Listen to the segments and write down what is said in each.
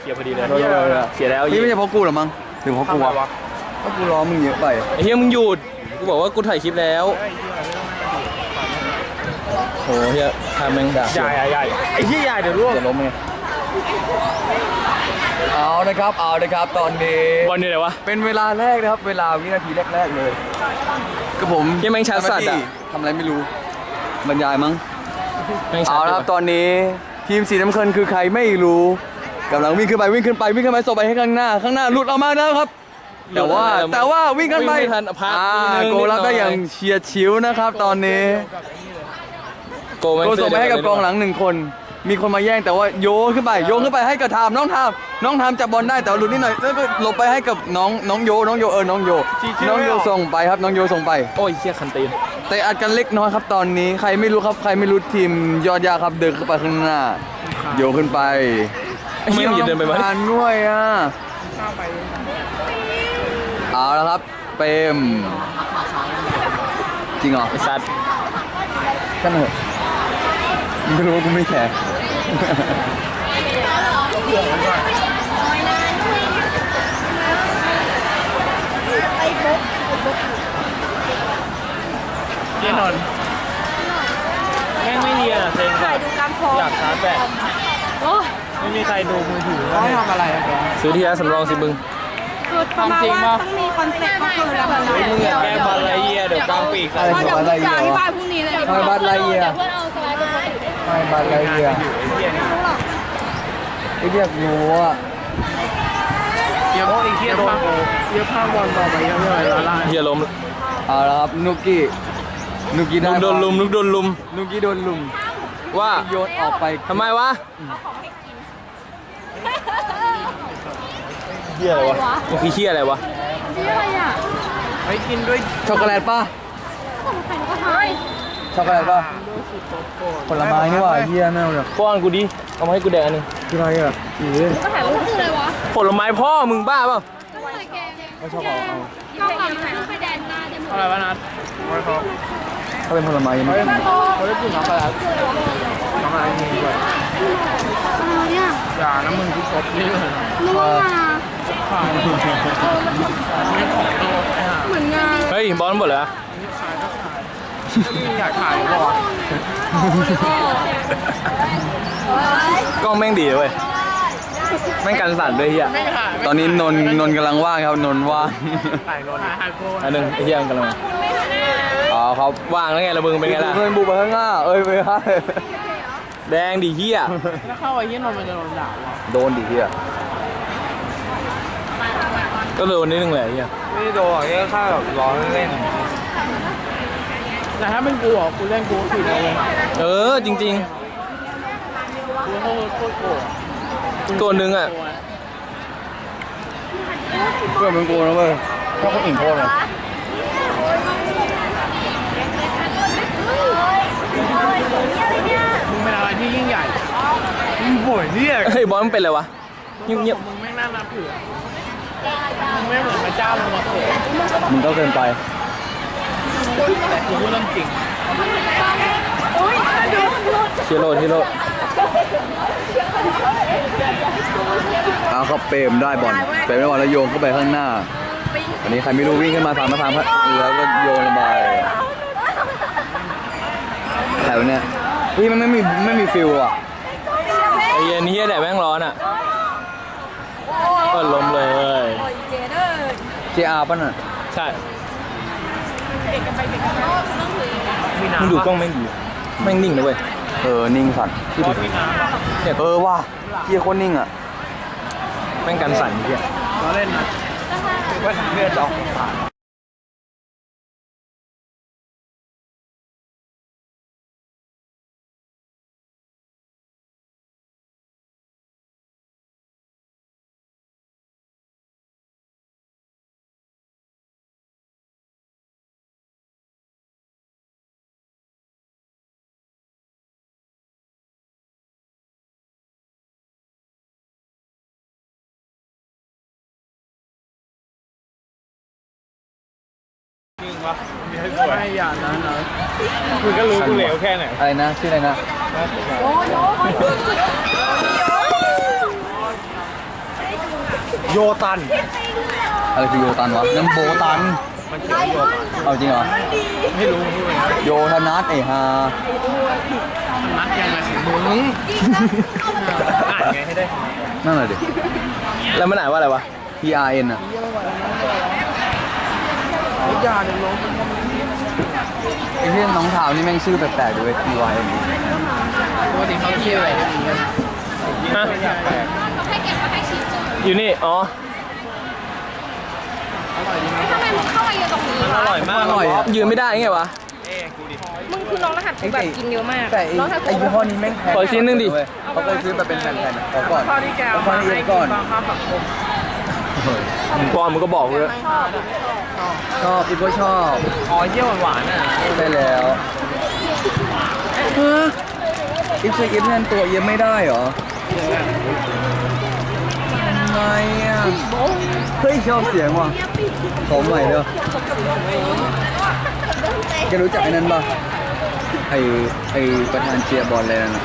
เสียพอดีเลยเออเออเออเสียแล้วนี่ไม่ใช่เพราะกูหรอมั้งหรือเพราะกูวะเพราะกูร้องมึงเยอะไปไอ้เฮียมึงหยุดกูบอกว่ากูถ่ายคลิปแล้วโหเฮียทำแม่งด่าใหญ่ใหญ่ไอ้ที่ใหญ่เดี๋ยวร่วงจะล้มไงเอานะครับเอานะครับตอนนี้บอลนี่อะไรวะ เป็นเวลาแรกนะครับ เวลาวินาทีแรกๆเลยก็ผมเหี้ยแม่งชัดสัตว์อะ ทำอะไรไม่รู้บรรยายมั้ง แม่งชัเอาดละครับเลยตอนนี้ทีมสีน้ำเงินคือใครไม่รู้ กำลังวิ่งขึ้นไปวิ่งขึ้นไปวิ่งขึ้นไปส่งไปให้ข้างหน้า ข้างหน้าหลุดออกมาแล้วครับ แต่ว่าแต่ว่าวิ่งกันไปวิ่งไม่ทันพักอ่านิดนึงโกลับได้นิดหน่อยอย่างเฉียดฉิวนะครับ ตอนนี้โกแม่งโกส่งไปให้กับกองหลังหนึ่งคน มีคนมาแย่งแต่ว่าโยนขึ้นไปโยนขึ้นไปให้กับทามน้องทามน้องทามจับบอลได้แต่ว่าหลุดนิดหน่อยแล้วก็หลบไปให้กับน้องน้องโยน้องโยเออน้องโยน้องโยส่งไปครับน้องโยส่งไป โอ้ยเฮียคันตีนแต่อัดกันเล็กน้อยครับตอนนี้ใครไม่รู้ครับใครไม่รู้ทีมยอดยาครับเดินขึ้นไปข้างหน้าโยนขึ้นไปไอ้ เฮียมึงอย่าเดินไปมั้ยผ่านด้วยอะเอาแล้วครับเปรมจริงเหรอไอ้สัตว์กันเหอะไม่รู้ว่ากูไม่แคร์เย็นนอนแม่งไม่เรียนอะเพลงถ่ายดูการพร้อมอยากชาร์จแบตโอ้ย ไม่มีใครดูมือถือเขาทำอะไรอะแกซื้อที่ร้านสำรองสิมึง คือประมาณว่าต้องมีคอนเซ็ปต์ก็คือแล้วมันเฮ้ยมึงอยากแกล้งบอลอะไรเหี้ยเดี๋ยวกลางปีกใส่เดี๋ยวมึงจะอธิบายพรุ่งนี้เลยทำไมบัตรไรเยียเพื่อนเอาสไลด์ไปให้ทำไมบัตรไรเยียไอ้เหี้ยนี่ไอ้เรียกรู้อะเดี๋ยวไอ้เหี้ยโดนกูเดี๋ยวภาพบอลต่อไปเยอะเลยละลายเฮียล้มเอาละครับนุกกี้นุกกี้นุได้กโดนลุมนุกโดนลุมนุกกี้โดนลุมว่าโยนออกไปทำไมวะ เฮียอะไรวะมันคือเฮียอะไรวะนี่อะไรอะไปกินด้วยช็อกโกแลตป่ะของใครก็ทายช็อกโกแลตป่ะผลไม้นี่หว่าเฮียแม่งเลยป้อนกูดิเอามาให้กูแดกอันหนึงคืออะไรอะอีเล่นก็ถ่ายรูปคืออะไรวะผลไม้พ่อมึงบ้าเปล่าก็ถ่ายแกง ไม่ชอบเอาเอาข้าวหลังถ่ายรูปไปแดนหน้าได้หมดอะไรวะนัทไม่พอถ้าเป็นผลไม้ยังไม่กินเขาได้กินน้ำปลาน้ำอะไรนี่ด้วยอะไรเนี่ยอย่านะมึงทุกคนนี่เลยนะนึกว่างาขายไม่ของโลกไอ้ห่าเหมือนงาเฮ้ยบอลหมดเลยอะขายก็ขายนี่อยากขายหรอกกล้องแม่งดีเว้ย แม่งกันสั่นด้วยเฮียไม่ขายตอนนี้นนท์นนท์กำลังว่างครับนนท์ว่างขายโลนขายโกนอันหนึงไอ้เฮียมันกำลังอ๋อครับว่างแล้วไงละมึงเป็นไงล่ะเพื่อนบุกไปข้างหน้าเอ้ยไม่ใช่แดงดิเฮียถ้าเข้าไอ้เหี้ยนนท์มันจะโดนด่าวะโดนดิเฮียก็เลยวันนี้หนึ่งเลยเฮียไม่โดนเฮียแค่แบบร้อนเล่นแต่ถ้าเป็นกูอะกูเล่นกูผิดเลยเออจริงกูโคตรโคตรโกรธๆ ตัวหนึงอะเพื่อนเป็นกูนะเว้ยชอบคนอื่นโทษเลยมึงเป็นอะไรที่ยิ่งใหญ่มึงป่วยเนี่ยเฮ้ยบอลมันเป็นอะไรวะเงียบมึงไม่น่านับถือมึงไม่เหมือนพระเจ้าลงมาเกิดมึงก็เกินไปแต่กูพูดเรื่องจริงๆเชียร์โรดเชียร์โรด เอาเขาเปรมได้บอลเปรมได้บอลแล้วโยนเข้าไปข้างหน้า อันนี้ใครไม่รู้วิ่งขึ้นมาทางมาทางพระแล้วก็โยนลงไปใครวะเนี่ยเฮ้ยมันไม่มีไม่มีฟิลอะไอ้เย็นเฮียแดดแม่งร้อนอะก็ล้มเลยเจอาป่ะน่ะใช่มึงดูกล้องแม่งดีแม่งนิ่งนะเว้ยเออนิ่งสัตว์ที่ดูเออว่ะเฮียโคนนิ่งอะ แม่งกันสั่นเฮียเราเล่นนะว่าเลือดออกปาก ไม่อย่านะนะคุณก็รู้กูเหลวแค่ไหนอะไรนะชื่ออะไรนะโยตัน อะไรคือโยตันวะนั่นโบตัน มันเขียนว่าโยตันเอาจริงเหรอ ไม่รู้พูดไปนะโยธนัทไอ้ฮานัดยังไงของมึงอ่านไงให้ได้ นั่นแหละดิ แล้วมันอ่านว่าอะไรวะ P R N อะ ยาเดี๋ยวลงไอ้ที่น้องทาวนี่แม่งชื่อแปลกๆด้วย P Y N ปกติเขาเที่ยวอะไรกันฮะอยู่นี่ อ๋อ ทำไมมึงเข้ามาเยอะตรงนี้มันอวะร่อยมากอร่อยอะยืนไม่ได้ไงวะ มึงคือน้องรหัสกูแบบกินเยอะมากแต่ไอ้น้องรหัสไอ้กูยี่ห้อนี้แม่งแพงขออีกชิ้นหนึ่งดิ เขาเคยซื้อแบบเป็นแผ่นๆอะขอก่อนข้อที่แกเอาข้อนี้ก่อนบางค่าสังคมมึงปลอมมึงก็บอกเลยชอบ อีกก็ชอบอ๋อเยี่ยวหวานๆอะได้แล้วฮะอีฟใช้อีฟแทนตัวเอีฟไม่ได้เหรอทำไมอะเฮ้ยชอบเสียงว่ะขอใหม่เด้อแกรู้จักไอ้นั้นป่ะไอ้ไอ้ประธานเชียร์บอลเลยนั่นน่ะ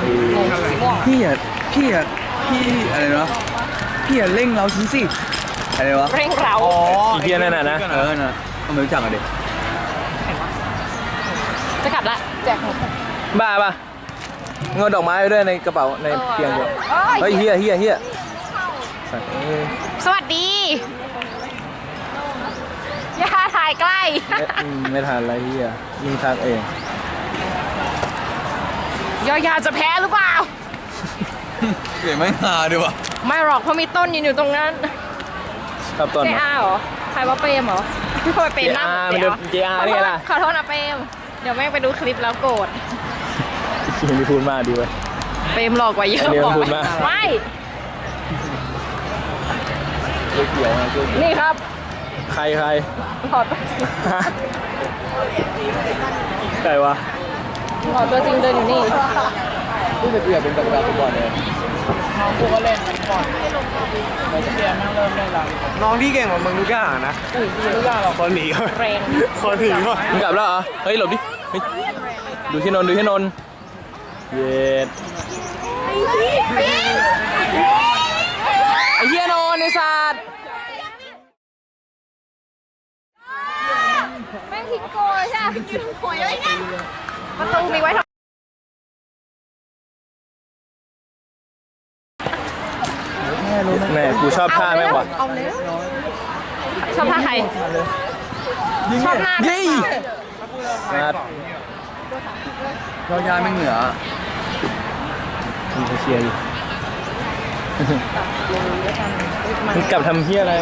ไอ้พี่อะพี่อะพี่อะไรนะพี่อะเร่งเราชิ้นสิ อะไรวะเร่งเร้าอีเทียนั่นน่ะนะ เออน่ะทำไมรู้จักอะเด็กจะกลับละแจกหมดบ้าป่ะเงินดอกไม้ไว้ด้วยในกระเป๋าในเตียงด้วยเอ้ยเฮ้ยเฮียเฮียเฮียสัตว์เอ้ยสวัสดีอย่าถ่ายใกล้ไม่อืมไม่ทันอะไรเฮียยิงทักเองยอยาจะแพ้หรือเปล่า เปลี่ยนไม่มาด้วยวะไม่หรอกเพราะมีต้นยืนอยู่ตรงนั้น ครับตอนเจมาอาเหรอ ใครว่าเปรมเหรอพี่พลอยเปรมหน้าเหมือน JR มันเดิน JR นี่ไงล่ะ ขอโทษนะเปรม เดี๋ยวแม่งไปดูคลิปแล้วโกรธเฮียมีพูดมากดีเว้ย เปรมหลอกกว่าเยอะเดี๋ยวบอกพูดไหมมาไม่ เกี่ยวนะช่วยนี่ครับ ใครใครขอตัวฮะใครวะขอตัวจริงเดินอยู่นี่ที่จะเปลี่ยนเป็นแบบแบบฟุตบอลเลยน้องกูก็เล่นก่อ นเรียนนั่งเริ่มเล่นแล้วน้องที่เก่งกว่ามึงทุกอย่างนะทุกอย่างเราคนหนีก็แรงคนหนีก็มึงกลับแล้วเหรอ เฮ้ยหลบดิเฮ้ยดูที่นนท์ดูที่นนท์เย็ดไอ้เฮียนนท์ไอ้สัตว์แม่งทิ้งโกยใช่ไหมทิ้งโกยเลยเนี่ยประตูมีไว้ทำ ชอบท่าแม่งว่ะเอาเลยชอบท่าใคร ชอบหน้าเย้นัดเราย้ายไม่เหนือมึงจะเชียร์ดิมึงกลับทำเฮียอะไร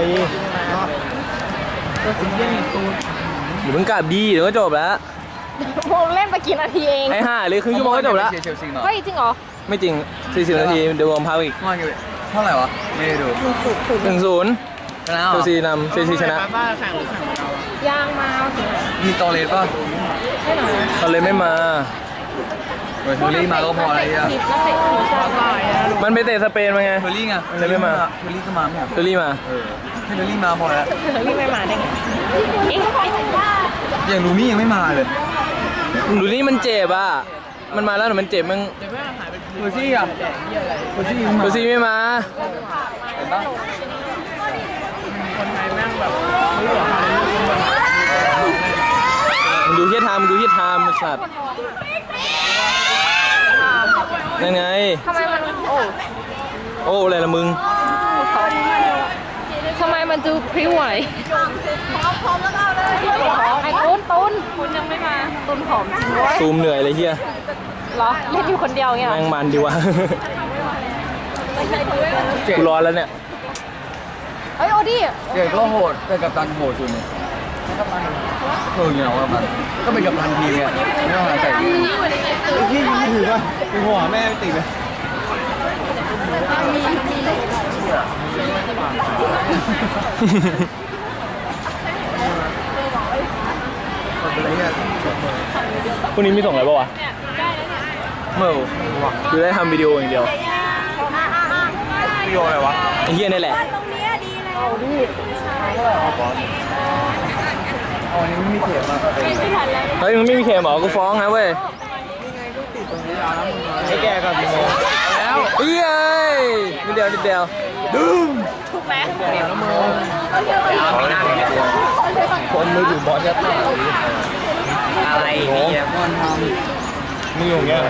เดี๋ยวมึงกลับดีเดี๋ยวก็จบแล้วโมเล่นไปกี่นาทีเองไอ้ห่าเลยครึ่งชั่วโมงก็จบแล้วเชียร์เชลซีหน่อยเฮ้ยจริงเหรอ ไม่จริง 40 นาทีเดี๋ยววอร์มพักอีกว่าไง เท่าไหร่วะ ไม่ได้ดู1 0ชนะเหรเชอลซีนำเชลซีชนะบ้าแข่งหรือแข่งเรายางมาถึงไหนมีตอเลสป่ะไม่หนาเขาเลยไม่มา เฮ้ยเทอร์รี่มาก็พออะไรอะทีมนักเตะทีมชาติมันไปเตะสเปนมาไง เทอร์รี่ไงเลยไม่มา เทอร์รี่ก็มาไม่เหรอเชลลี่มา เออให้เทอร์รี่มาพอแล้ว เธอรีบไม่มาได้ไงเอ๊ะ อย่างลูนี่ยังไม่มาเลยดูนี่มันเจ็บอะ มันมาแล้วแต่มันเจ็บมึงเทอร์ซี่อะเทอร์ซี่ยังไม่ดูมาซีไม่มาเห็นปะคนไทยแม่งแบบมึงดูที่ไทม์มึงดูที่ไทม์มันสัตว์นั่นไง ทำไมมัน โอ้ โอ้อะไรละมึง ทำไมมันดูพริ้วไหวพร้อมพร้อมแล้วเอาเลยไอ้ตุนตุนคุณยังไม่มาตุนผอมจริงเว้ยซูมเหนื่อยเลยเฮียเหรอเล่นอยู่คนเดียวเงี้ยเหรแม่องมันดีวะกูร้อนแล้วเนี่ยเฮ้ยโอดี้เด็กก็โหดแต่กับตันโหดสุดเนี่ยเอออย่างว่ามันก็เป็นกับตันทีมเนี่ยไม่ต้องหาใส่ดีพี่ยิงไม่ถือป่ะกูหัวแม่ติดเลย พรุ่งนี้มีส่งอะไรป่าวะเมื่อคือได้ทำวิดีโออย่างเดียววิดีโออะไรวะไอ้เหี้ยนี่แหละอ๋อนี่ไม่มีเข็มอะเฮ้ยมึงไม่มีเข็มเหรอกูฟ้องนะเว้ยให้แกกับพี่โมแล้วเอ้ยนิดเดียวนิดเดียว เถูกไหมคนมือถือบอลจะตายอะไรนี่นะบอลทนี่อยู่เงี้ย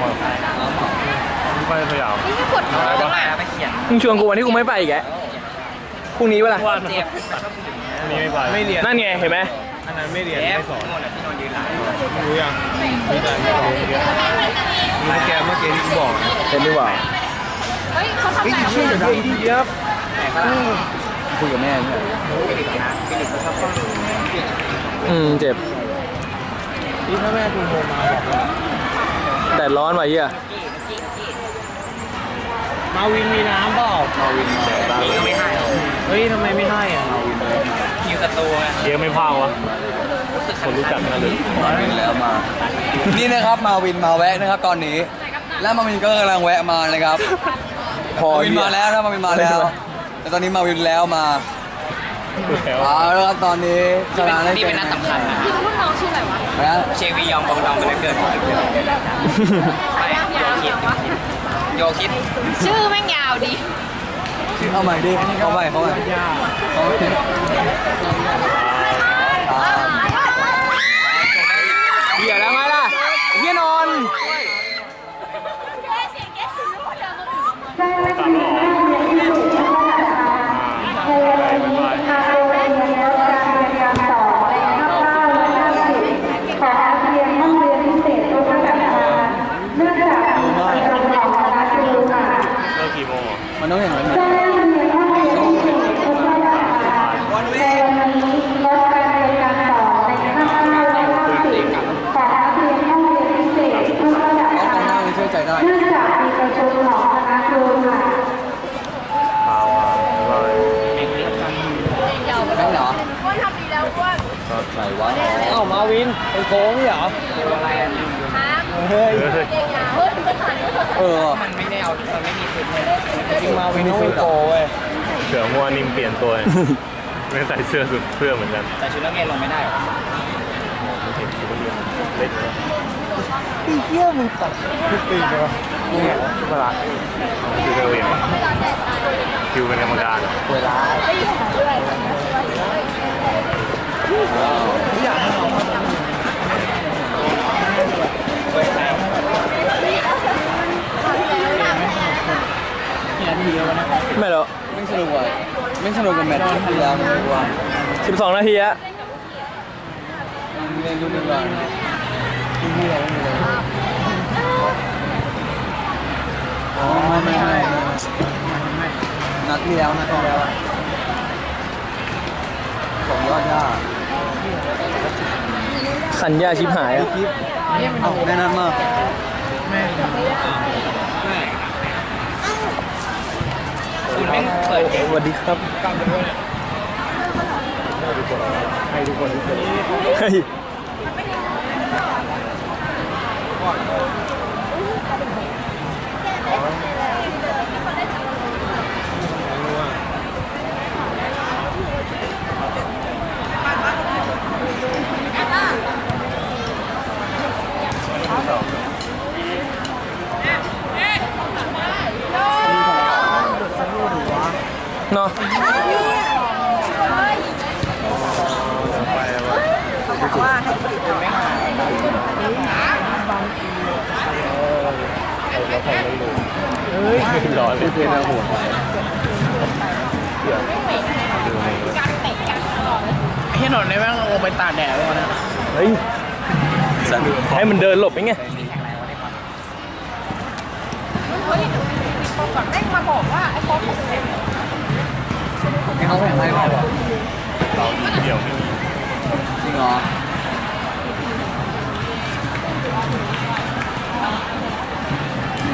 ไม่พยายามนี่กดหัวจะแล้วมาอะไปเขียนมึงชวนกูวันที่กูไม่ไปอีกแกพรุ่งนี้เวลาเจ็บนี่ไม่ไปไม่เรียนนั่นไงเห็นไหมอันนั้นไม่เรียนเจ็บไม่สอนหมดเลยที่นอนยืนหลังรู้ยังมีแต่ไม่รู้เยอะมีแกเมื่อกี้ที่กูบอกเห็นดีกว่าเฮ้ยเขาทำแบบนี้ดีดีเยอะำ คุยกับแม่เนี่ยอืมเจ็บ นี่ถ้าแม่กูโทรมาบอกว่าแดดร้อนว่ะเฮียมาวินมีน้ำเปล่ามาวินมาตานี่ก็ไม่ให้เฮ้ยทำไมไม่ให้อะคิวศัตรูไงเยอะไม่พาวะคนรู้จักกันเลยมาวินแล้วมา นี่นะครับมาวินมาแวะนะครับ ตอนนี้ แล้วมาวินก็กำลังแวะมานะครับ พอมาวินเหี้ยมาแล้วนะมาวินมาแล้ว แต่ตอนนี้มาวินแล้วมาแล้วเอาแล้วครับตอนนี้นี่เป็นได้นี่เป็นนัดสำคัญนะพี่รุ่นน้องชื่ออะไรวะนะเชวียองบองดองเป็นเกิดไปโยคิดโยคิด ชื่อแม่งยาวดิเอาใหม่ดิ เอาใหม่เอาใหม่เอาใหม่อ่า เหี้ยแล้วไงล่ะเฮียนอน เลิกกี่โมง มันต้องอย่างนั้นเลยเอาตรงหน้าเลยเชื่อใจได้ พาวมาบาย แม่งเหรอว่าทำดีแล้วว่าไหนวะ อ้าวมาวิน เป็นโค้งเหรออะไรอะเฮ้ยเออมันไม่ได้เอามันไม่มีฟิตเลยจริงมาวินต้องเป็นโกเว้ยเสือมัวนิ่มเปลี่ยนตัวไม่ใส่เสื้อสุดเสื้อเหมือนกันแต่ชุดนักเรียนลงไม่ได้หรอเห็นคิดว่าเรียนเล็กปีเยี่ยมึงตัดทุกปีเลยวะเนี่ยเวลาคือนักเรียนคิวเป็นกรรมการเวลาไม่ห รอกไม่สนุกว่ะไม่สนุกกับแมตช์ที่แล้วไม่รู้ว่า12นาทีอะเล่นรุ่นนี้ก่อนรุ่นนี้เราไม่มีเลยอ๋อไม่ไม่ไม่นัดที่แล้วนัดที่แล้วอะของยอดย่าขันยาชิบหายอะ เอาแม่นัดมาคุณแม่งเปิดเกสวัสดีครับเฮ้ย เนาะร้อนเลยเพลงอะไรโหดพี่หนนในแม่งลงไปตากแดดเลยนะเฮ้ยให้มันเดินหลบยังไงแม่งมาบอกว่าไอ้โค้ชถูกเซ็น ให้เขาแข่งให้เปล่าเราเดี่ยวไม่มีจริงเหรอ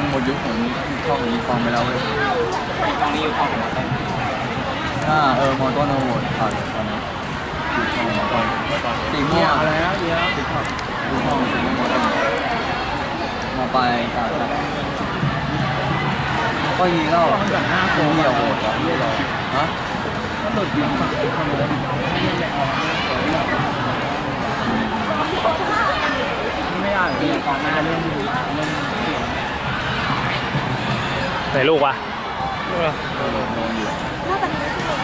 หมดยุคของชอบยูนิฟอร์มไปแล้วเว้ยตรงนี้อยู่ห้องของมันอ่าเออมอต้นเอาโหดขาดตอนนี้สีทองมอต้นสีม่วงอะไรนะเดี๋ยวสีทองสีทองสีม่วงมอต้นมาไปขาดครับก็ยีแล้วแบบหน้าโกงเหี่ยวโหดอะฮะก็หลุดยิงฝั่งคนเลย ไม่ได้เลยก่อนมันจะเล่นอยู่เล่นไหนลูกวะลูก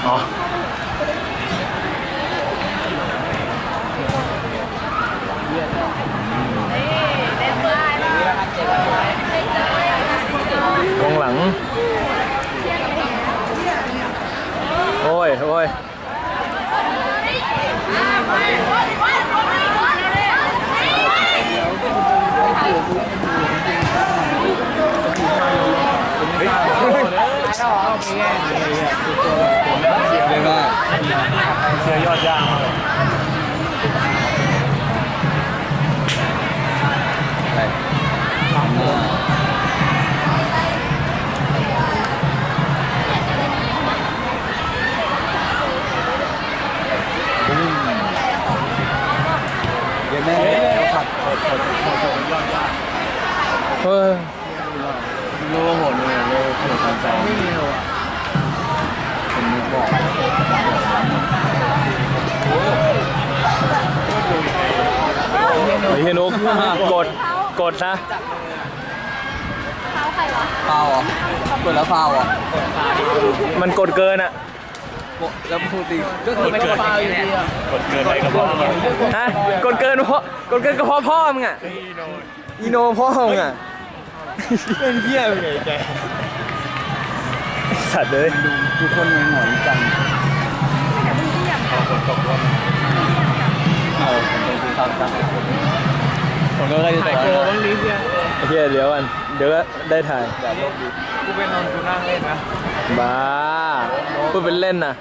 อ๋อตรงหลัง โอ้ยโอ้ยเรียกว่าเชื่อยอดย่างมากเลยอะไร เฮ้ยโลโหดเลยโลโหดสามสองไม่มีหรอผมนึกบอกไอ้เฮนุกกดกดนะฟาวเหรอกดแล้วฟาวเหรอมันกดเกินอะ แล้วพูดตีก็คือไม่ฟาวอยู่ดีอะกดเกินไปก็พอฮะกดเกินเพราะกดเกินก็เพราะพ่อมึงอะอีโนพ่อมึงอะเป็นเพี้ยไปไงแกสัตว์เลยดูทุกคนเหมือนหงอยจังเออผมเป็นคือทำจังผมก็เลยจะบอกว่าไอ้เฮียเดี๋ยวกันเดี๋ยวก็ได้ถ่ายกูเป็นนอนกูนั่งเล่นนะ บ้าพูดเป็นเล่นนะ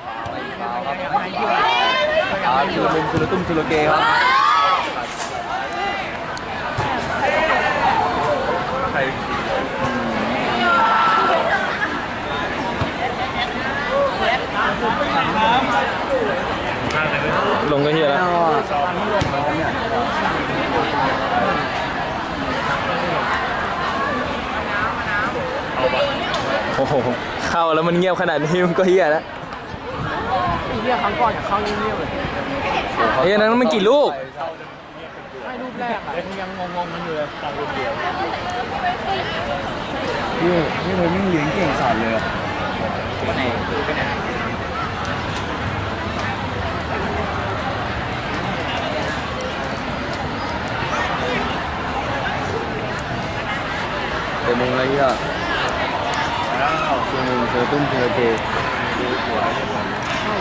อ่าชุลมุนชุลตุ้มชุลเกครับใครนั่งเลยลงก็เฮียแล้วโอ้โห เข้าแล้วมันเงียบขนาดนี้มันก็เฮียแล้วเรียกครั้งก่อนอย่าเข้าเงียบๆเลยเฮียนั้นมันกี่ลูก ไม่รูปแรกอะยังงงๆมันอยู่เลยพี่พี่เลยไม่เลี้ยงเก่งสัตว์เลยอะเดี๋ยวมึงอะไรอะชุลมุนชุล ตุ้มชุลเก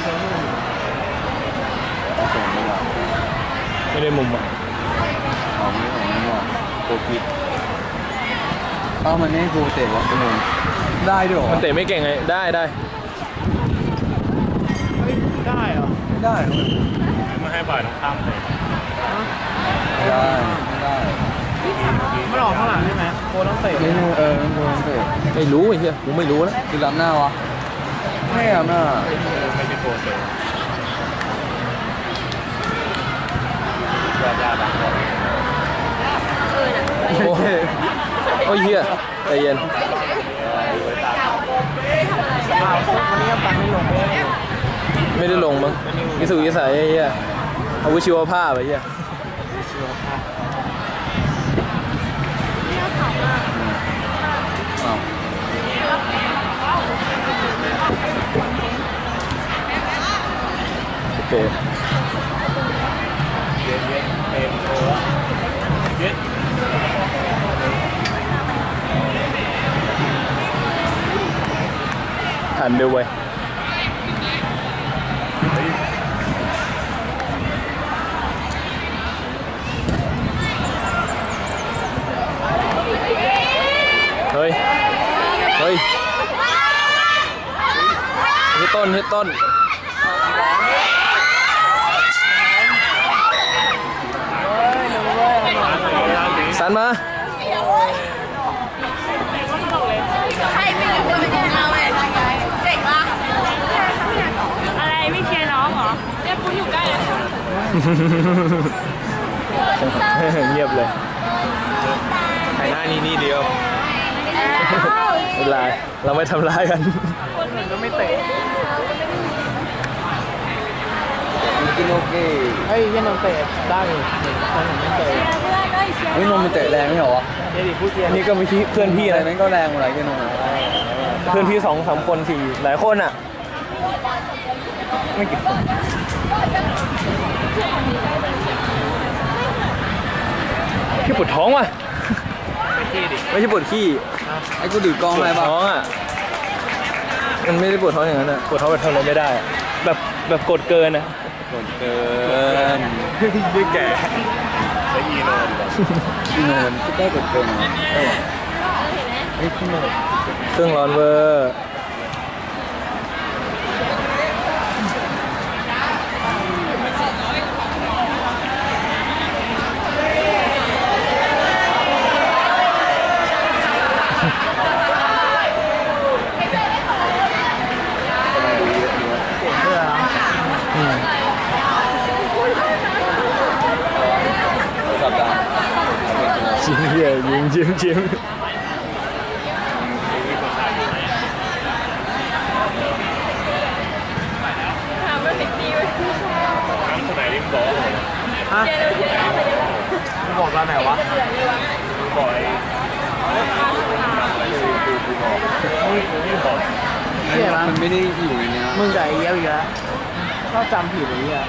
ส่งไม่หรอไม่ได้มุมอะของไม่ของไม่หรอโคคิดเอ้ามันไม่ให้กูเตะวะชุลมุนได้ด้วยเหรอมันเตะไม่เก่งไง ได้ได้ได้เหรอไม่ได้ไม่ให้บ่ายต้องข้ามเลยได้ไม่ได้ ไม่ออกข้างหลังใช่ไหมโคต้องเตะไม่ได้เออมันโดนเตะไม่รู้ไอ้เฮียกูไม่รู้แล้วคือรับหน้าวะไม่รับหน้าไม่ใช่โปรเซสยอดย่างบางคนโอ้โหโอ้ยเฮียใจเย็นวันนี้ปังไม่ลงเลยไม่ได้ลงมั้งกิสุกิสัยไอ้เฮียอาวุธชีวภาพไอ้เฮีย เคหันดูไว้เฮ้ย เฮ้ยที่ต้นที่ต้น สัน มา อะไรไม่เชียร์น้องเหรอเนี่ยคุณอยู่ใกล้เลยเงียบเลยถ่ายหน้านี่นี่เดียวไม่เป็นไรเราไม่ทำร้ายกัน ก็ไม่เตะกินโอเค เฮ้ยยันนนเตะได้อยู่คนผมไม่เตะ เฮ้ยนมมันเตะแรงไม่เหรอวะเดี๋ยวดิพูดเทียอันนี้ก็ไม่ใช่เพื่อนพี่อะไรนะแม่งก็แรงหมดเลยแค่นมอะเพื่อนพี่สองสามคนสี่หลายคนอะ ไม่กี่คนพี่ปวดท้องว่ะไม่ใช่ปวดขี้ไอ้กูดื้อกล้องปวอะไรดป่ะท้องอะมันไม่ได้ปวดท้องอย่างนั้นอะปวดท้องแบบทำอะไรไม่ได้อะแบบแบบกดเกินอะ กดเกิน ด้วยแก่ใช้ อีโนดีกว่าเงินที่ได้กดเกินเหรอเครื่องร้อนเวอร์ สัปดาห์ จิ้มเหี้ยยิ้มจิ้มจิ้มน้ำคนไหนที่บอกว่าบอกตอนไหนวะบอกไอ้บอกเชี่ยมันไม่ได้อยู่ในเนี้ยมึงกับไอ้เหี้ยอีกแล้วชอบจำผิดไอ้เหี้ย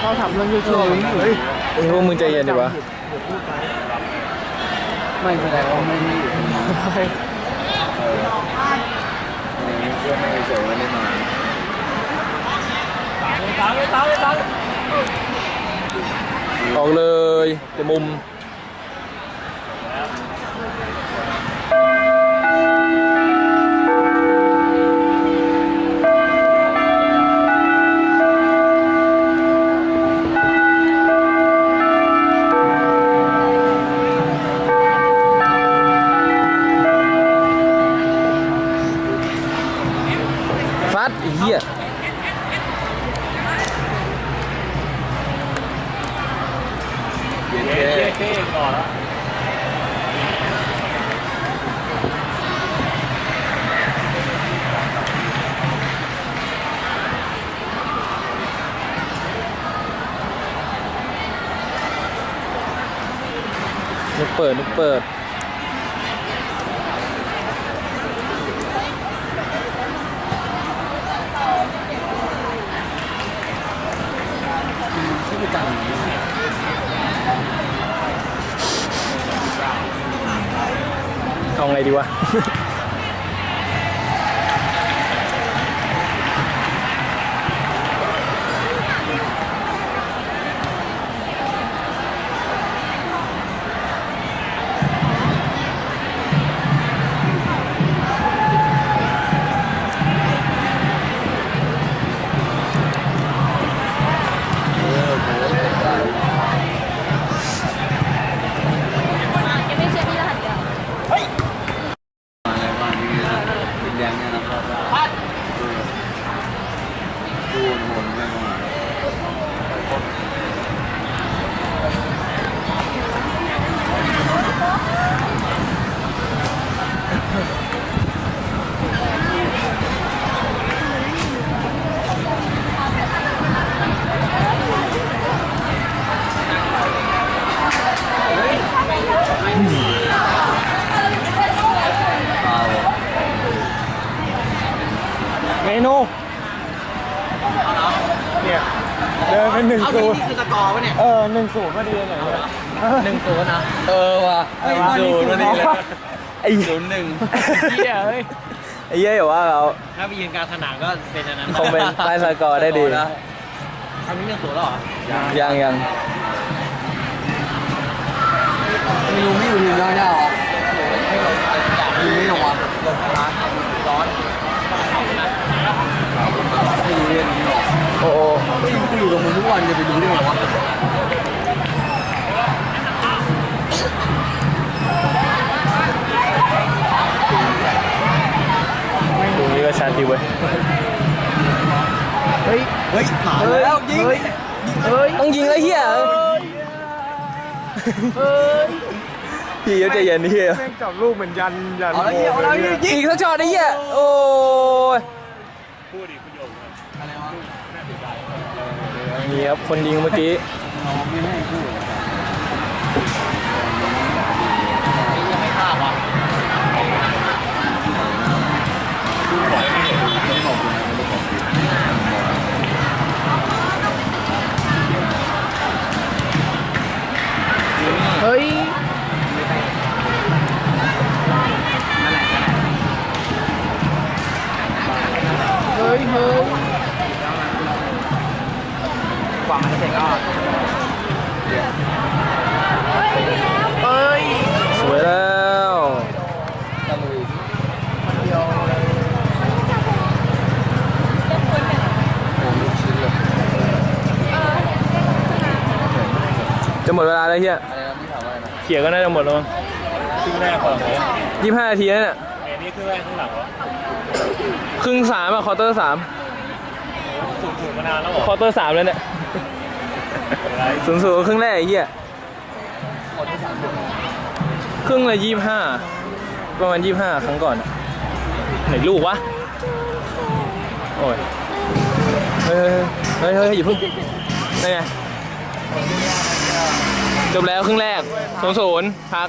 ชอบทำเรื่องชั่วๆแบบนั้นเฮ้ยเฮ้ยพวกมึงใจเย็นดิวะไม่แสดงว่าไม่ได้อยู่ในนี้เพื่อนไม่เฉยไม่ได้มาออกเลยแต่มุมฟั ก่อนแล้วนุกเปิดนุกเปิด เมนูเนี่ยเดินเป็นหนึ่งศูนย์คือตะกอวะเนี่ยเออหนึ่งศูนย์พอดีเลยเนี่ยหนึ่งศูนย์นะเออว่ะไอ้บ้านนี้ศูนย์พอดีเลยไอ้ศูนย์หนึ่งเหี้ยเฮ้ยไอ้เหี้ยอย่าว่าเราถ้าไปยืนกลางสนามก็เป็นอันนั้นคอมเมนต์ใต้สกอร์ได้ดีอันนี้หนึ่งศูนย์แล้วเหรอยังยังไม่รู้ไม่อยู่ทีมแล้วเนี่ยหรออยู่ไม่ลงวะร้อนไม่ โอ้โอ้ไม่รู้กูอยู่กับมึงทุกวันจะไปรู้ได้ไงวะตรงนี้ก็ชันดีเว้ย เฮ้ย เฮ้ยหาแล้วยิงเฮ้ยเฮ้ยต้องยิงแล้วเหี้ยเฮ้ยพี่ก็ใจเย็นดิเหี้ยแม่งจับลูกเหมือนยันยันเอาแล้วยิงเอาแล้วยิงยิงอีกสักช็อตไอ้เหี้ยโอ้ย นี่ครับคนยิงเมื่อกี้เฮ้ยเฮ้ยเฮ้ย ว่ามันจะเสร็จก็เอ้ยสวยแล้วจะหมดเวลาแล้วเฮียเขียก็น่าจะหมดแล้วครึ่งแรกก่อนเยี่ห้านาทีนั่นะนี่ครึ่งแรกครึ่งหลังวะครึ่งสามอะคอร์เตอร์สามสูงๆมานานแล้วเหรอคอร์เตอร์สามเลยเนี่ย สูงสุดครึ่งแรกไอ้เหี้ยครึ่งละยี่ห้าประมาณยี่ห้าครั้งก่อน ไหนลูกวะ โอ้ย เฮ้ยเฮ้ยเฮ้ยเฮ้ยอย่าเพิ่งนี่ไงจบแล้วครึ่งแรกศูนย์ศูนย์พัก